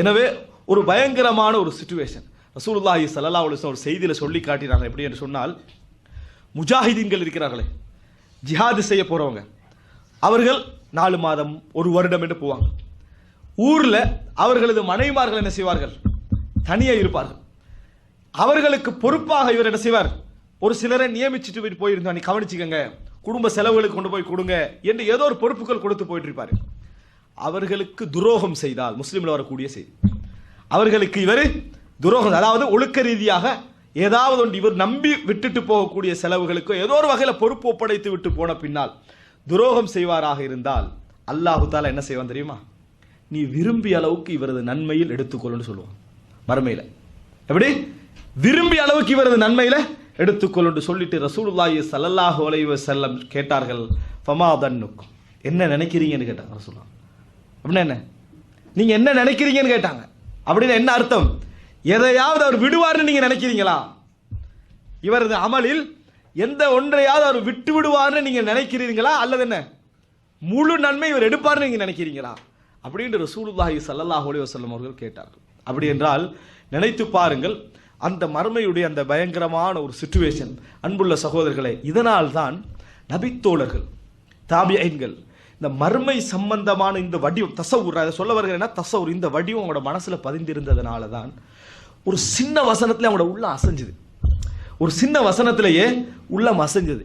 எனவே ஒரு பயங்கரமான ஒரு சுச்சுவேஷன் ரசூலுல்லாஹி சல்லா அலைஹி ஒரு செய்தியில் சொல்லி காட்டினாங்க. எப்படி என்று சொன்னால் முஜாஹிதீன்கள் இருக்கிறார்களே ஜிஹாது செய்ய போகிறவங்க அவர்கள் நாலு மாதம் ஒரு வருடம் என்று போவாங்க. ஊரில் அவர்களது மனைவிமார்கள் என்ன செய்வார்கள்? தனியாக இருப்பார்கள். அவர்களுக்கு பொறுப்பாக இவர் என்ன செய்வார்? ஒரு சிலரை நியமிச்சுட்டு போய் போயிருந்தா நீ கவனிச்சுக்கங்க குடும்ப செலவுகளுக்கு கொண்டு போய் கொடுங்க என்று ஏதோ ஒரு பொறுப்புகள் கொடுத்து போயிட்டு இருப்பாரு. அவர்களுக்கு துரோகம் செய்தால் முஸ்லீமில் வரக்கூடிய செய்தி. அவர்களுக்கு இவர் துரோகம் அதாவது ஒழுக்க ரீதியாக ஏதாவது ஒன்று இவர் நம்பி விட்டுட்டு போகக்கூடிய செலவுகளுக்கு ஏதோ ஒரு வகையில் பொறுப்பு ஒப்படைத்து விட்டு போன பின்னால் துரோகம் செய்வாராக இருந்தால் அல்லாஹு தாலா என்ன செய்வான் தெரியுமா? நீ விரும்பிய அளவுக்கு இவரது நன்மையில் எடுத்துக்கொள்ளுன்னு சொல்லுவான். மறுமையில. எப்படி? விரும்பிய அளவுக்கு இவரது நன்மையில எடுத்துக்கொள்ளுன்னு சொல்லிட்டு ரசூலுல்லாஹி சல்லல்லாஹு அலைவ செல்லம் கேட்டார்கள் ஃபமா தன்னுக்கும் என்ன நினைக்கிறீங்கன்னு கேட்டாங்க ரசூலுல்லாஹ். அப்படின்னா என்ன? நீங்க என்ன நினைக்கிறீங்கன்னு கேட்டாங்க. அப்படின்னு என்ன அர்த்தம்? எதையாவது அவர் விடுவார்னு நீங்க நினைக்கிறீங்களா? இவரது அமலில் எந்த ஒன்றையாவது அவர் விட்டு விடுவார்னு நீங்க நினைக்கிறீங்களா அல்லது என்ன? முழு நன்மை இவர் எடுப்பார்னு நீங்க நினைக்கிறீங்களா? அப்படின்னு ரசூலுல்லாஹி ஸல்லல்லாஹு அலைஹி வஸல்லம் அவர்கள் கேட்டார்கள். அப்படி என்றால் நினைத்து பாருங்கள் அந்த மர்மையுடைய அந்த பயங்கரமான ஒரு சுச்சுவேஷன் அன்புள்ள சகோதரர்களே இதனால் தான் நபித்தோழர்கள் தாபியன்கள் இந்த மர்மை சம்பந்தமான இந்த வடிவம் தசவுர் அதை சொல்ல வருகிறேன்னா தசவுர். இந்த வடிவம் அவங்களோட மனசுல பதிந்திருந்ததுனால தான் ஒரு சின்ன வசனத்துல அவங்களோட உள்ள அசைஞ்சுது. ஒரு சின்ன வசனத்திலேயே உள்ளம் அசைஞ்சது.